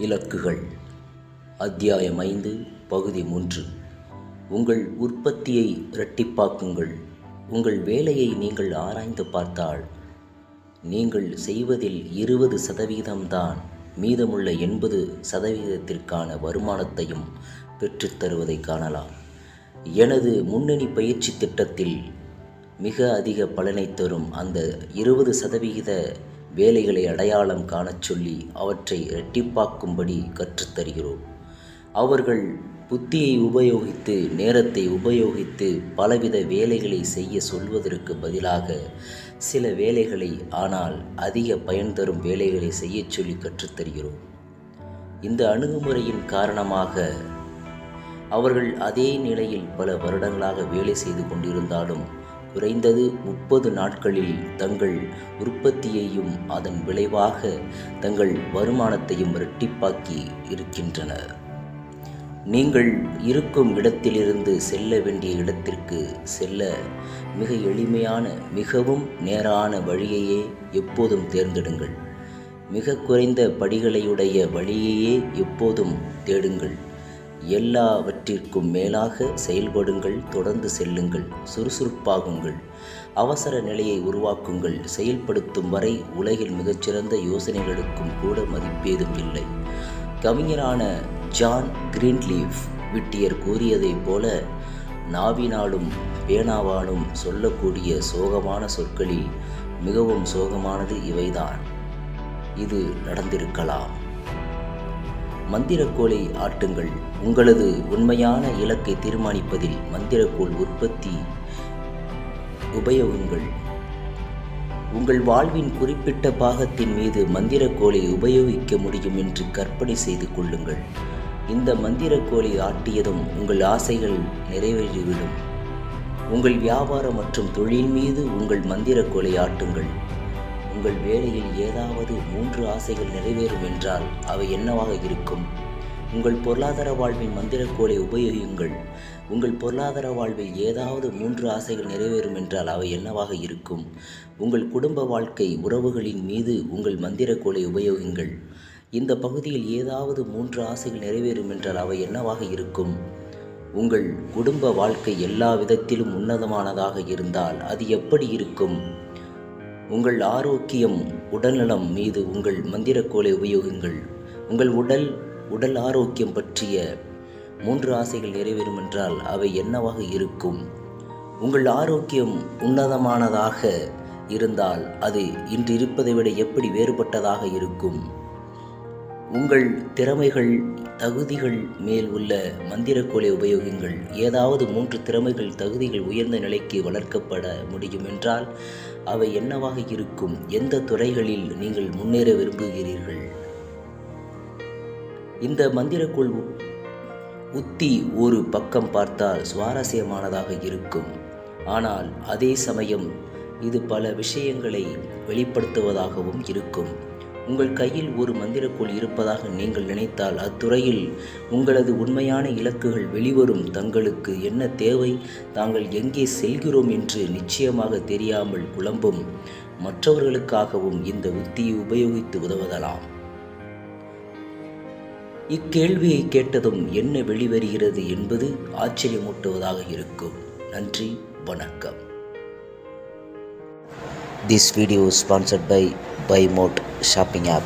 இலக்குகள். அத்தியாயம் ஐந்து பகுதி மூன்று. உங்கள் உற்பத்தியை இரட்டிப்பாக்குங்கள். உங்கள் வேலையை நீங்கள் ஆராய்ந்து பார்த்தால் நீங்கள் செய்வதில் இருபது சதவீதம்தான் மீதமுள்ள எண்பது சதவீதத்திற்கான வருமானத்தையும் பெற்றுத்தருவதை காணலாம். எனது முன்னணி பயிற்சி திட்டத்தில் மிக அதிக பலனை தரும் அந்த இருபது சதவிகித வேலைகளை அடையாளம் காணச் சொல்லி அவற்றை இரட்டிப்பாக்கும்படி கற்றுத்தருகிறோம். அவர்கள் புத்தியை உபயோகித்து நேரத்தை உபயோகித்து பலவித வேலைகளை செய்ய சொல்வதற்கு பதிலாக சில வேலைகளை ஆனால் அதிக பயன் தரும் வேலைகளை செய்யச் சொல்லி கற்றுத்தருகிறோம். இந்த அணுகுமுறையின் காரணமாக அவர்கள் அதே நிலையில் பல வருடங்களாக வேலை செய்து கொண்டிருந்தாலும் குறைந்தது முப்பது நாட்களில் தங்கள் உற்பத்தியையும் அதன் விளைவாக தங்கள் வருமானத்தையும் இரட்டிப்பாக்கி இருக்கின்றனர். நீங்கள் இருக்கும் இடத்திலிருந்து செல்ல வேண்டிய இடத்திற்கு செல்ல மிக எளிமையான மிகவும் நேரான வழியையே எப்போதும் தேர்ந்தெடுங்கள். மிக குறைந்த படிகளையுடைய வழியையே எப்போதும் தேடுங்கள். எல்லாவற்றிற்கும் மேலாக செயல்படுங்கள் தொடர்ந்து செல்லுங்கள் சுறுசுறுப்பாகுங்கள். அவசர நிலையை உருவாக்குங்கள். செயல்படுத்தும் வரை உலகில் மிகச்சிறந்த யோசனைகளுக்கும் கூட மதிப்பேதும் இல்லை. கவிஞரான ஜான் கிரீன்லீஃப் விட்டியர் கூறியதைப் போல நாவினாலும் பேனாவாலும் சொல்லக்கூடிய சோகமான சொற்களில் மிகவும் சோகமானது இவைதான். இது நடந்திருக்கலாம். மந்திரக்கோலை ஆட்டுங்கள். உங்களது உண்மையான இலக்கை தீர்மானிப்பதில் மந்திரக்கோள் உற்பத்தி உபயோகங்கள் உங்கள் வாழ்வின் குறிப்பிட்ட பாகத்தின் மீது மந்திரக்கோலை உபயோகிக்க முடியும் என்று கற்பனை செய்து கொள்ளுங்கள். இந்த மந்திரக்கோலை ஆட்டியதும் உங்கள் ஆசைகள் நிறைவேறிவிடும். உங்கள் வியாபாரம் மற்றும் தொழில் மீது உங்கள் மந்திரக்கோலை ஆட்டுங்கள். உங்கள் வேலையில் ஏதாவது மூன்று ஆசைகள் நிறைவேறும் என்றால் அவை என்னவாக இருக்கும்? உங்கள் பொருளாதார வாழ்வின் மந்திரக்கோளை உபயோகியுங்கள். உங்கள் பொருளாதார வாழ்வில் ஏதாவது மூன்று ஆசைகள் நிறைவேறும் என்றால் அவை என்னவாக இருக்கும்? உங்கள் குடும்ப வாழ்க்கை உறவுகளின் மீது உங்கள் மந்திரக்கோளை உபயோகிங்கள் இந்த பகுதியில் ஏதாவது மூன்று ஆசைகள் நிறைவேறும் என்றால் அவை என்னவாக இருக்கும்? உங்கள் குடும்ப வாழ்க்கை எல்லா விதத்திலும் உன்னதமானதாக இருந்தால் அது எப்படி இருக்கும்? உங்கள் ஆரோக்கியம் உடல்நலம் மீது உங்கள் மந்திரக்கோலை உபயோகிங்கள் உங்கள் உடல் உடல் ஆரோக்கியம் பற்றிய மூன்று ஆசைகள் நிறைவேறும் என்றால் அவை என்னவாக இருக்கும்? உங்கள் ஆரோக்கியம் உன்னதமானதாக இருந்தால் அது இன்று இருப்பதை விட எப்படி வேறுபட்டதாக இருக்கும்? உங்கள் திறமைகள் தகுதிகள் மேல் உள்ள மந்திரக்கோலை உபயோகங்கள் ஏதாவது மூன்று திறமைகள் தகுதிகள் உயர்ந்த நிலைக்கு வளர்க்கப்பட முடியும் என்றால் அவை என்னவாக இருக்கும்? எந்த துறைகளில் நீங்கள் முன்னேற விரும்புகிறீர்கள்? இந்த மந்திரக்கோள் உத்தி ஒரு பக்கம் பார்த்தால் சுவாரஸ்யமானதாக இருக்கும். ஆனால் அதே சமயம் இது பல விஷயங்களை வெளிப்படுத்துவதாகவும் இருக்கும். உங்கள் கையில் ஒரு மந்திரக்குள் இருப்பதாக நீங்கள் நினைத்தால் அத்துறையில் உங்களது உண்மையான இலக்குகள் வெளிவரும். தங்களுக்கு என்ன தேவை? தாங்கள் எங்கே செல்கிறோம் என்று நிச்சயமாக தெரியாமல் குழம்பும் மற்றவர்களுக்காகவும் இந்த உத்தியை உபயோகித்து உதவுதலாம் இக்கேள்வியை கேட்டதும் என்ன வெளிவருகிறது என்பது ஆச்சரியமூட்டுவதாக இருக்கும். நன்றி வணக்கம். This video is sponsored by BuyMote shopping app.